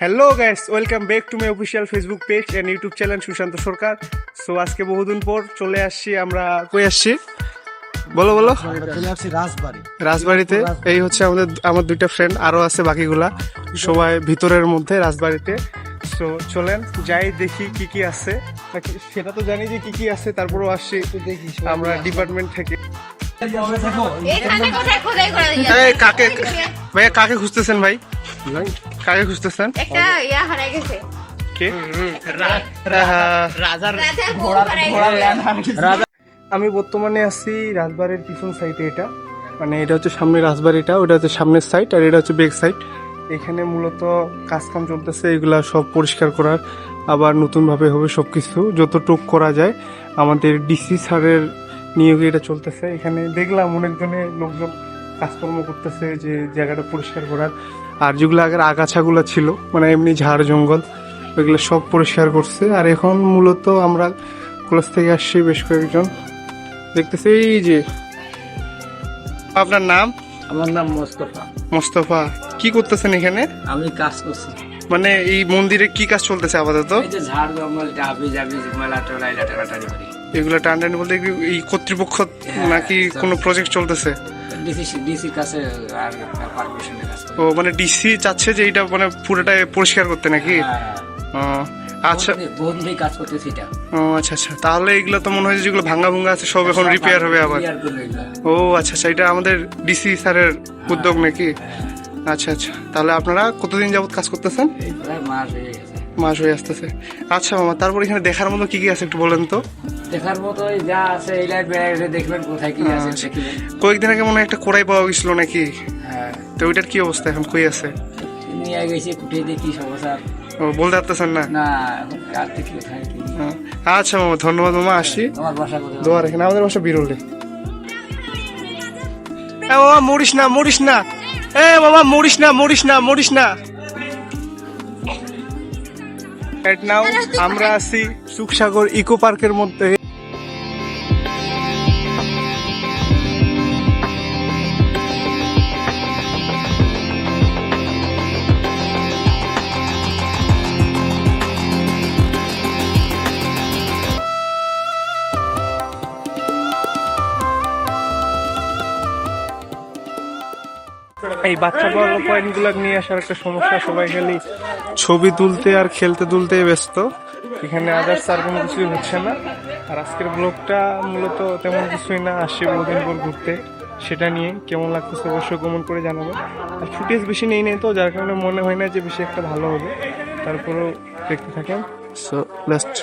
Hello guys welcome back to my official Facebook page and YouTube channel Sushanta Sarkar so আজকে বহুদিন পর চলে আসছি আমরা কই আসছি? বলো বলো। চলে আসছি রাজবাড়ি। রাজবাড়িতে। এই হচ্ছে আমাদের আমার দুইটা ফ্রেন্ড আরও আছে বাকিগুলা। সবাই ভিতরের মধ্যে রাজবাড়িতে। সো চলেন যাই দেখি কি কি আছে। সেটা তো জানি যে কি কি আছে তারপরেও আসছি দেখি আমরা ডিপার্টমেন্ট থেকে। কাকে ভাইয়া কাকে খুঁজতেছেন ভাই। কাকে খুঁজতেছেন? একটা ইয়া হারাই গেছে। কে? আমি বর্তমানে আছি রাজবাড়ির পিছন সাইডে এটা। মানে এটা হচ্ছে সামনে রাজবাড়িটা ওটা হচ্ছে সামনের সাইড আর এটা হচ্ছে ব্যাক সাইড এখানে মূলত কাজ কাম চলতেছে এগুলা সব পরিষ্কার করার। আবার নতুনভাবে হবে সব কিছু যতটুক করা যায়। আমাদের ডিসি স্যারের নিয়োগে এটা চলতেছে। এখানে দেখলাম অনেকজনে লোকজন কাজকর্ম করতেছে যে জায়গাটা পরিষ্কার করার। আর যেগুলো আগের আগাছাগুলো ছিল মানে এমনি ঝাড় জঙ্গল। ওইগুলো সব পরিষ্কার করছে। আর এখন মূলত আমরা কলেজ থেকে আসছি বেশ কয়েকজন। দেখতেছি এই যে আপনার নাম? আমার নাম মোস্তফা। মোস্তফা কি করতেছেন এখানে? আমি কাজ করছি। মানে এই মন্দিরে কি কাজ চলতেছে আপাতত? এগুলো টানটানি বলতে এই কর্তৃপক্ষ নাকি কোনো প্রজেক্ট চলতেছে? ও মানে ডিসি চাচ্ছে যে এটা মানে পুরোটাই পরিষ্কার করতে নাকি? ও, আচ্ছা। দিন কাজ করতেছি এটা। ও আচ্ছা আচ্ছা। তাহলে এগুলো তো মনে হয় যেগুলো ভাঙ্গা ভুঙ্গা আছে সব এখন রিপেয়ার হবে আবার। ও আচ্ছা আচ্ছা। এটা আমাদের ডিসি স্যারের উদ্যোগ নাকি? আচ্ছা আচ্ছা। তাহলে আপনারা কতদিন যাবত কাজ করতেছেন? মাস হয়ে হয়ে আসতেছে। আচ্ছা মামা তারপর এখানে দেখার মতো কি কি আছে একটু বলেন তো? দেখার মতো যা আছে এই লাইট বেড়ে দেখবেন কোথায় কি আছে কয়েকদিন আগে মনে হয় একটা কোড়াই পাওয়া গেছিল নাকি? হ্যাঁ। তো ওইটার কি অবস্থা এখন? কই আছে? নিয়ে গেছি কুটে দেখি ও বলতে পারতেছেন না? না এখন কাজ দেখি কোথায় কি আচ্ছা মামা ধন্যবাদ মামা আসি। আমার বাসা কোথায়? আমাদের বাসা বিরলে এ বাবা মরিস না মরিস না। এ বাবা মরিস না মরিস না মরিস না। নাও আমরা আছি সুখসাগর ইকো পার্কের মধ্যে। এই বাচ্চা বড় পয়েন্টগুলো নিয়ে আসার একটা সমস্যা, সবাই খালি ছবি তুলতে আর খেলতে তুলতে ব্যস্ত। এখানে আদার্স আর কোনো কিছুই হচ্ছে না। আর আজকের ব্লগটা মূলত তেমন কিছুই না, আসছে বহুদিন পর ঘুরতে। সেটা নিয়ে কেমন লাগতেছে অবশ্যই কমেন্ট করে জানাব। আর ফুটেজ বেশি নেই নেই তো, যার কারণে মনে হয় না যে বেশি একটা ভালো হবে। তারপরেও দেখতে থাকেন। So last